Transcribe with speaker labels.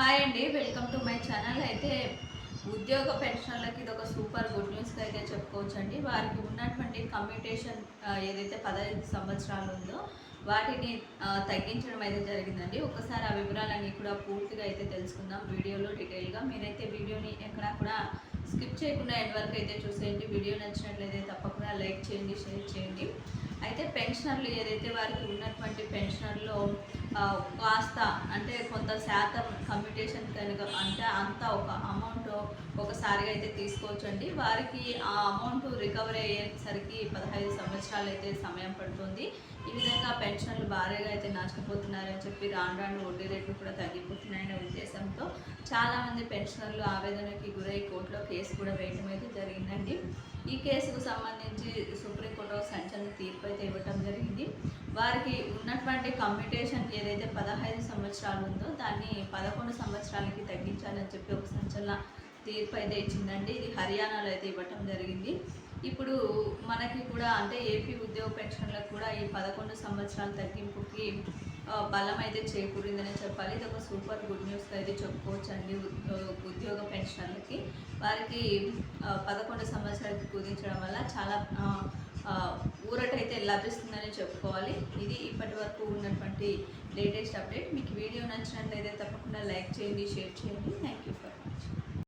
Speaker 1: Hi అండి welcome to my channel అయితే ఉద్యోగ పెన్షన్లకి ఇది ఒక సూపర్ గుడ్ న్యూస్ అయితే చెప్పుకోవచ్చు అండి వారికి ఉన్నటువంటి కమ్యూటేషన్ ఏదైతే పదహైదు సంవత్సరాలు ఉందో వాటిని తగ్గించడం అయితే జరిగిందండి. ఒకసారి ఆ వివరాలన్నీ కూడా పూర్తిగా అయితే తెలుసుకుందాం వీడియోలో డీటెయిల్గా. మీరైతే వీడియోని ఎక్కడా కూడా స్కిప్ చేయకుండా ఎండ్ వరకు అయితే చూసేయండి. వీడియో నచ్చినట్లయితే తప్పకుండా లైక్ చేయండి షేర్ చేయండి. అయితే పెన్షనర్లు ఏదైతే వారికి ఉన్నటువంటి పెన్షనర్లో కాస్త అంటే కొంత శాతం కమ్యూటేషన్ కనుక అంటే అంత ఒక అమౌంట్ ఒకసారిగా అయితే తీసుకోవచ్చండి. వారికి ఆ అమౌంట్ రికవరీ అయ్యేసరికి పదహైదు సంవత్సరాలు అయితే సమయం పడుతుంది. ఈ విధంగా పెన్షన్లు భారీగా అయితే నష్టపోతున్నారని చెప్పి రాను రాను వడ్డీ రేట్లు కూడా తగ్గిపోతున్నాయనే ఉద్దేశంతో చాలామంది పెన్షనర్లు ఆవేదనకి గురై కోర్టులో కేసు కూడా వేయడం అయితే జరిగిందండి. ఈ కేసుకు సంబంధించి సుప్రీంకోర్టు సంచలన తీర్పు అయితే ఇవ్వటం జరిగింది. వారికి ఉన్నటువంటి కమ్యూటేషన్ ఏదైతే పదహైదు సంవత్సరాలు ఉందో దాన్ని పదకొండు సంవత్సరాలకి తగ్గించాలని చెప్పి ఒక సంచలన తీర్పు అయితే ఇచ్చిందండి. ఇది హర్యానాలో అయితే ఇవ్వటం జరిగింది. ఇప్పుడు మనకి కూడా అంటే ఏపీ ఉద్యోగ పెన్షన్లకు కూడా ఈ పదకొండు సంవత్సరాల తగ్గింపుకి బలం అయితే చేకూరిందని చెప్పాలి. ఇది ఒక సూపర్ గుడ్ న్యూస్ అయితే చెప్పుకోవచ్చు అండి ఉద్యోగ పెన్షన్లకి. వారికి పదకొండు సంవత్సరాలకి కుదించడం వల్ల చాలా ఊరటైతే లభిస్తుందని చెప్పుకోవాలి. ఇది ఇప్పటి వరకు ఉన్నటువంటి లేటెస్ట్ అప్డేట్. మీకు వీడియో నచ్చినట్లయితే తప్పకుండా లైక్ చేయండి షేర్ చేయండి. Thank you for